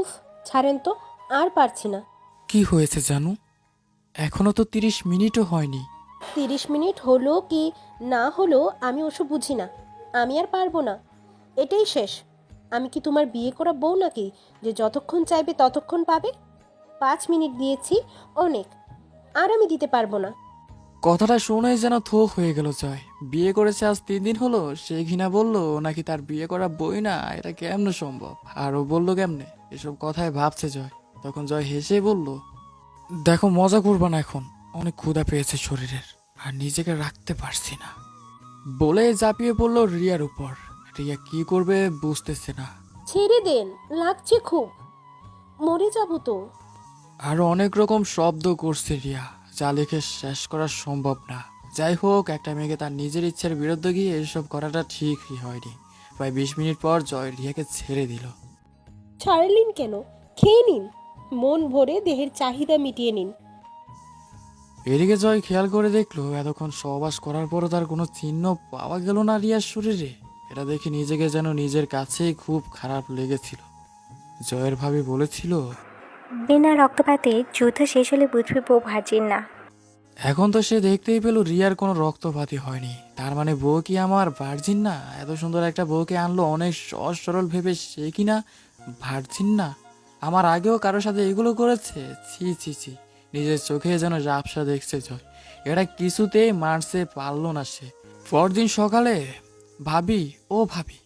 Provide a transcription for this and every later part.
উফ ছাড়েন তো আর পারছি না। কি হয়েছে জানু? এখনও তো তিরিশ মিনিটও হয়নি। তিরিশ মিনিট হলো কি না হলো আমি ওসব বুঝি না। আমি আর পারব না। এটাই শেষ। আমি কি তোমার বিয়ে করা বউ নাকি যে যতক্ষণ চাইবে ততক্ষণ পাবে? পাঁচ মিনিট দিয়েছি অনেক। আর আমি দিতে পারব না। কথাটা শুনেই যেন থো হয়ে গেল জয়। বিয়ে করেছে আজ তিন দিন হলো সে ঘৃণা বলল নাকি তার বিয়ে করা বই না এটা কেমনে সম্ভব? আর ও বলল কেমনে? এসব কথায় ভাবছে জয়। তখন জয় হেসে বলল দেখো মজা করবা না এখন। অনেক ক্ষুধা পেয়েছে শরীরের আর নিজেকে রাখতে পারছি না। বলে ঝাঁপিয়ে পড়ল রিয়ার উপর। রিয়া কি করবে বুঝতেছে না। ছেড়ে দেন লাগছে খুব। মরে যাব তো। আরও অনেক রকম শব্দ করছে রিয়া যা লিখে শেষ করা সম্ভব না। যাই হোক একটা মেয়েকে তার নিজের ইচ্ছার বিরুদ্ধে গিয়ে এসব করাটা ঠিকই হয়নি। প্রায় বিশ মিনিট পর জয় রিয়াকে ছেড়ে দিল। ছাড়লেন কেন? খেয়ে নিন। মন ভরে দেহের চাহিদা মিটিয়ে নিন। এদিকে জয় খেয়াল করে দেখল এতক্ষণ সহবাস করার পরও তার কোনো চিহ্ন পাওয়া গেল না রিয়ার শরীরে। এটা দেখে নিজেকে যেন নিজের কাছেই খুব খারাপ লেগেছিল। জয়ের ভাবি বলেছিল বিনা রক্তপাতে যুদ্ধ শেষ হলে বুঝবে বউ ভার্জিন না। এখন তো সে দেখতেই পেল রিয়ার কোনো রক্তপাতই হয়নি। তার মানে বউ কি আমার ভার্জিন না? এত সুন্দর একটা বউকে আনলো অনেক সহজ সরল ভেবে সে কি না? ভার্জিন না? আমার আগেও কারোর সাথে এগুলো করেছে? ছি ছি ছি। নিজের চোখে যেন রাবসা দেখছে জয়। এটা কিছুতেই মারতে পারল না সে। পরদিন সকালে ভাবি, ও ভাবি,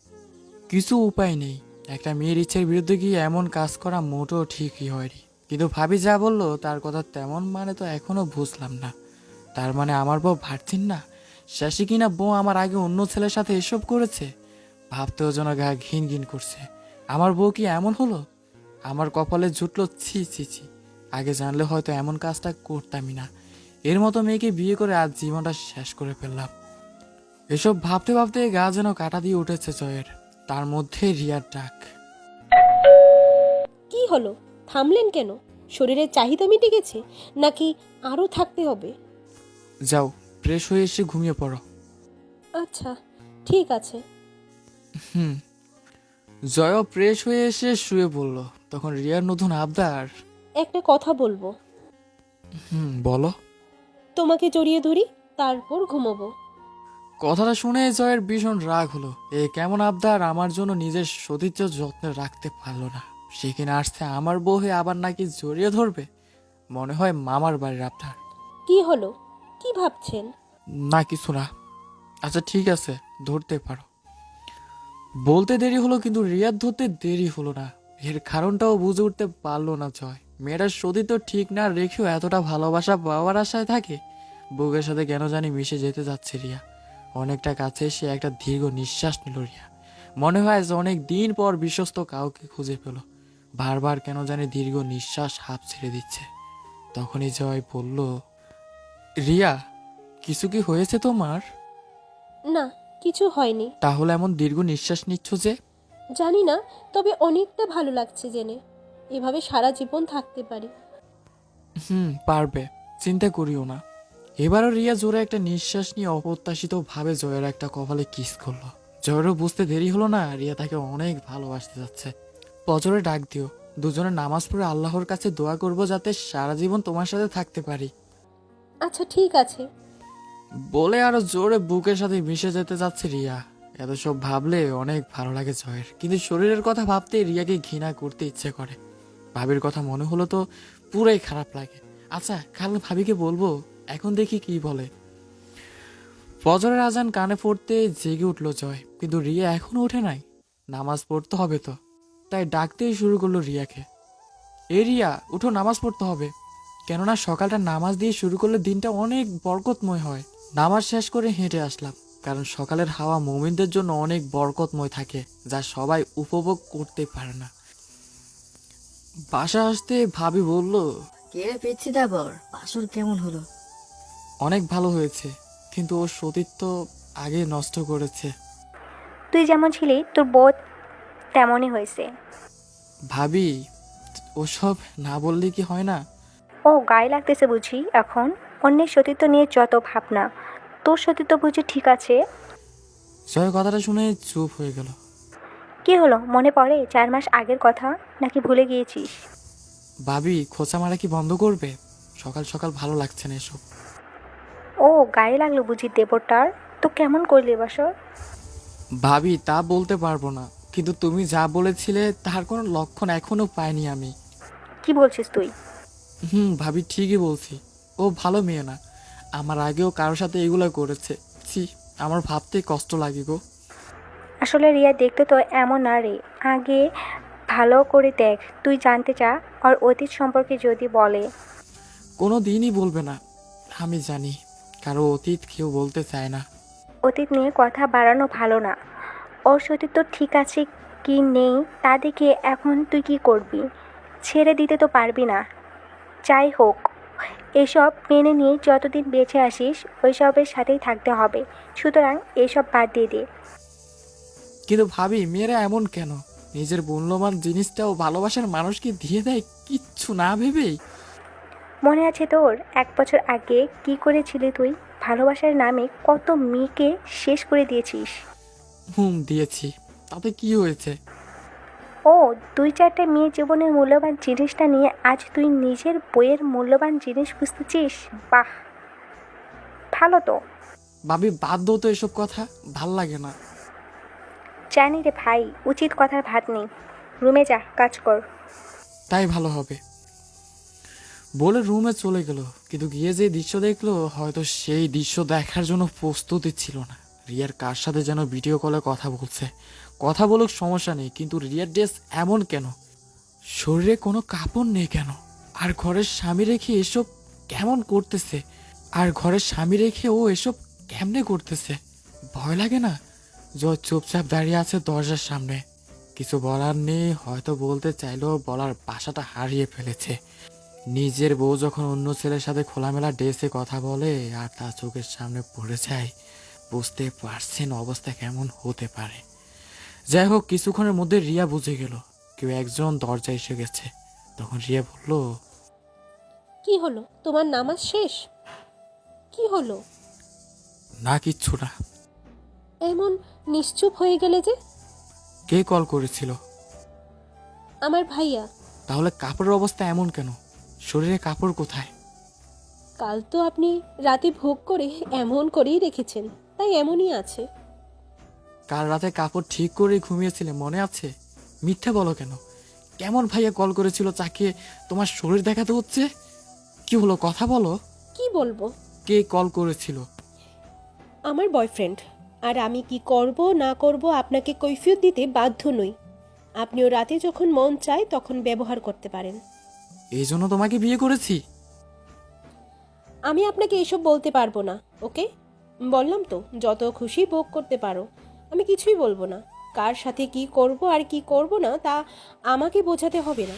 কিছু উপায় নেই। একটা মেয়ের ইচ্ছের বিরুদ্ধে গিয়ে এমন কাজ করা মোটেও ঠিকই হয়নি। কিন্তু ভাবি যা বলল, তার কথা তেমন মানে তো এখনও বুঝলাম না। তার মানে আমার বউ ভাবছেন না? শেষে কিনা বউ আমার আগে অন্য ছেলের সাথে এসব করেছে? ভাবতেও যেন গা ঘিন ঘিন করছে। আমার বউ কি এমন হলো? আমার কপালে জুটলো ছি ছি ছি। আগে জানলে হয়তো এমন কাজটা করতামই না। এর মতো মেয়েকে বিয়ে করে আজ জীবনটা শেষ করে ফেললাম। এসব ভাবতে ভাবতে গা যেন কাটা দিয়ে উঠেছে জয়ের। তার মধ্যে রিয়ার ডাক। কি হলো? থামলেন কেন? শরীরের চাহিদা মিটে গেছে? নাকি আরও থাকতে হবে? যাও ফ্রেশ হয়ে এসে ঘুমিয়ে পড়ো। আচ্ছা ঠিক আছে। হুম। জয় ফ্রেশ হয়ে এসে শুয়ে পড়ল। তখন রিয়ার নতুন আবদার। একটা কথা বলব। হুম বলো। তোমাকে জড়িয়ে ধরি তারপর ঘুমোবো। কথাটা শুনে জয়ের ভীষণ রাগ হলো। এ কেমন আবদার আমার জন্য নিজের সতীর্য যত্নে রাখতে পারল না। সে কিনা আসছে আমার বউ হয়ে আবার নাকি জড়িয়ে ধরবে? মনে হয় মামার বাড়ির আবদার। কি হলো? কি ভাবছেন? না কিছু না। আচ্ছা ঠিক আছে ধরতে পারো। বলতে দেরি হলো কিন্তু রিয়াদ ধরতে দেরি হলো না। এর কারণটাও বুঝে উঠতে পারল না জয়। মেয়েটার তো ঠিক না রেখেও এতটা ভালোবাসা পাওয়ার আশায় থাকে। বুকের সাথে কেন জানি মিশে যেতে যাচ্ছে রিয়া। অনেকটা কাছে এসে একটা দীর্ঘ নিঃশ্বাস নিল রিয়া। মনে হয় যে অনেক দিন পর বিশ্বস্ত কাউকে খুঁজে পেল। বারবার কেন জানি দীর্ঘ নিঃশ্বাস হাফ ছেড়ে দিচ্ছে। তখনই জয় বলল, রিয়া, কিছু কি হয়েছে তোমার? না কিছু হয়নি। তাহলে এমন দীর্ঘ নিঃশ্বাস নিচ্ছ যে? জানি না তবে অনেকটা ভালো লাগছে জেনে। এভাবে সারা জীবন থাকতে পারি। হুম পারবে। চিন্তা করিও না। এবারও রিয়া জোরে একটা নিঃশ্বাস নিয়ে অপ্রত্যাশিত ভাবে জয়ের একটা কপালে কিস করল। জয়েরও বুঝতে দেরি হলো না রিয়া তাকে অনেক ভালোবাসতে যাচ্ছে। পজরে ডাক দিও। দুজনে নামাজ পড়ে আল্লাহর কাছে দোয়া করব যাতে সারা জীবন তোমার সাথে থাকতে পারি। আচ্ছা ঠিক আছে। বলে আরও জোরে বুকের সাথে মিশে যেতে যাচ্ছে রিয়া। এত সব ভাবলে অনেক ভালো লাগে জয়ের। কিন্তু শরীরের কথা ভাবতে রিয়াকে ঘৃণা করতে ইচ্ছে করে। ভাবির কথা মনে হলো তো পুরাই খারাপ লাগে। আচ্ছা কাল ভাবিকে বলব, এখন দেখি কি বলে। ফজরের আজান কানে পড়তে জেগে উঠল জয়, কিন্তু রিয়া এখনও ওঠে নাই। নামাজ পড়তে হবে তো। তাই ডাকতেই শুরু করল রিয়াকে। এ রিয়া, উঠো, নামাজ পড়তে হবে। কেননা সকালটা নামাজ দিয়ে শুরু করলে দিনটা অনেক বরকতময় হয়। নামাজ শেষ করে হেঁটে আসলাম কারণ সকালের হাওয়া মুমিনদের জন্য অনেক বরকতময় থাকে যা সবাই উপভোগ করতে পারে না। বাসা আসতে ভাবি বলল কে পেয়েছি দেবর বাসর কেমন হলো? অনেক ভালো হয়েছে কিন্তু ওর সতীত্ব আগে নষ্ট করেছে। তুই যেমন ছিলি তোর বোধ তেমনই হয়েছে। ভাবি ওসব না বললে কি হয় না? ও গায়ে লাগতেছে বুঝি এখন? অন্যের সতীত্ব নিয়ে যত ভাবনা তোর সাথে তো বুঝি ঠিক আছে? জয় কথাটা শুনে চুপ হয়ে গেল। কি হলো? মনে পড়ে চার মাস আগের কথা? নাকি ভুলে গিয়েছিস? ভাবি খোঁচা মারা কি বন্ধ করবে? সকাল সকাল ভালো লাগছে না এসব। ও গায়ে লাগল বুঝি দেবরটার? তো কেমন করলি বাসর ভাবি তা বলতে পারব না। কিন্তু তুমি যা বলেছিলে তার কোনো লক্ষণ এখনও পাইনি আমি। কি বলছিস তুই? হুম ভাবি ঠিকই বলছি। ও ভালো মেয়ে না। আমার আগেও কারোর সাথে এগুলো করেছে। ছি আমার ভাবতে কষ্ট লাগে গো। আসলে রিয়া দেখতে তো এমন না রে। আগে ভালো করে দেখ তুই জানতে চা আর অতীত সম্পর্কে যদি বলে। কোনো দিনই বলবে না আমি জানি। কারও অতীত কেউ বলতে চায় না। অতীত নিয়ে কথা বাড়ানো ভালো না। ওর তো ঠিক আছে কি নেই তা দেখে এখন তুই কি করবি? ছেড়ে দিতে তো পারবি না। যাই হোক। এসব মেনে নিয়ে যতদিন বেঁচে আসিস ওইসবের সাথেই থাকতে হবে। সুতরাং এসব বাদ দিয়ে দে। কিন্তু ভাবি মেয়েরা এমন কেন? নিজের মূল্যবান জিনিসটাও ভালোবাসার মানুষকে দিয়ে দেয় কিচ্ছু না ভেবেই? মনে আছে তোর এক বছর আগে কি করেছিলি তুই? ভালোবাসার নামে কত মেয়েকে শেষ করে দিয়েছিস। হুম দিয়েছি। তাতে কি হয়েছে? ও দুই চারটে মেয়ে জীবনের মূল্যবান জিনিসটা নিয়ে আজ তুই নিজের বইয়ের মূল্যবান জিনিস বুঝতেছিস বাহ! ভালো তো। ভাবি বাধ্য তো এসব কথা? ভালো লাগে না। জানি রে ভাই উচিত কথার ভাত নেই। রুমে যা কাজ কর। তাই ভালো হবে। বলে রুমে চলে গেল কিন্তু গিয়ে যে দৃশ্য দেখল হয়তো সেই দৃশ্য দেখার জন্য প্রস্তুতি ছিল না। রিয়ার কার সাথে যেন ভিডিও কলে কথা বলছে? কথা বলুক, সমস্যা নেই, কিন্তু রিয়ার ড্রেস এমন কেন? শরীরে কোনো কাপড় নেই কেন? আর ঘরের স্বামী রেখে এসব কেমন করতেছে? আর ঘরের স্বামী রেখে ও এসব কেমনে করতেছে? ভয় লাগে না? জয় চুপচাপ দাঁড়িয়ে আছে দরজার সামনে। কিছু বলার নেই, হয়তো বলতে চাইলেও বলার বাসাটা হারিয়ে ফেলেছে। নিজের বউ যখন অন্য ছেলের সাথে খোলামেলা ড্রেসে কথা বলে আর তার চোখের সামনে পড়ে যায়, বুঝতে পারছেন অবস্থা কেমন হতে পারে। যাই হোক কিছুক্ষণের মধ্যে রিয়া বুঝে গেল। কেউ একজন দরজায় এসে গেছে। তখন রিয়া বলল কি হলো? তোমার নামাজ শেষ? কি হলো? না কিচ্ছু না। এমন নিশ্চুপ হয়ে গেলে যে? কে কল করেছিল? আমার ভাইয়া। তাহলে কাপড়ের অবস্থা এমন কেন? শরীরে কাপড় কোথায়? কাল তো আপনি রাতে ভোগ করে এমন করেই রেখেছেন। তাই এমনই আছে। কাল রাতে কাপড় ঠিক করে ঘুমিয়েছিলে মনে আছে? মিথ্যা বলো কেন? কেমন ভাইয়া কল করেছিল চাকে তোমার শরীর দেখাতে হচ্ছে? কি হলো কথা বলো। কি বলব? কে কল করেছিল? আমার বয়ফ্রেন্ড। আর আমি কি করব না করব আপনাকে কৈফিয়ত দিতে বাধ্য নই। আপনিও রাতে যখন মন চায় তখন ব্যবহার করতে পারেন। এই জন্য তোমাকে বিয়ে করেছি? আমি আপনাকে এসব বলতে পারব না ওকে? বললাম তো যত খুশি ভোগ করতে পারো। আমি কিছুই বলব না। কার সাথে কি করব আর কি করব না তা আমাকে বোঝাতে হবে না।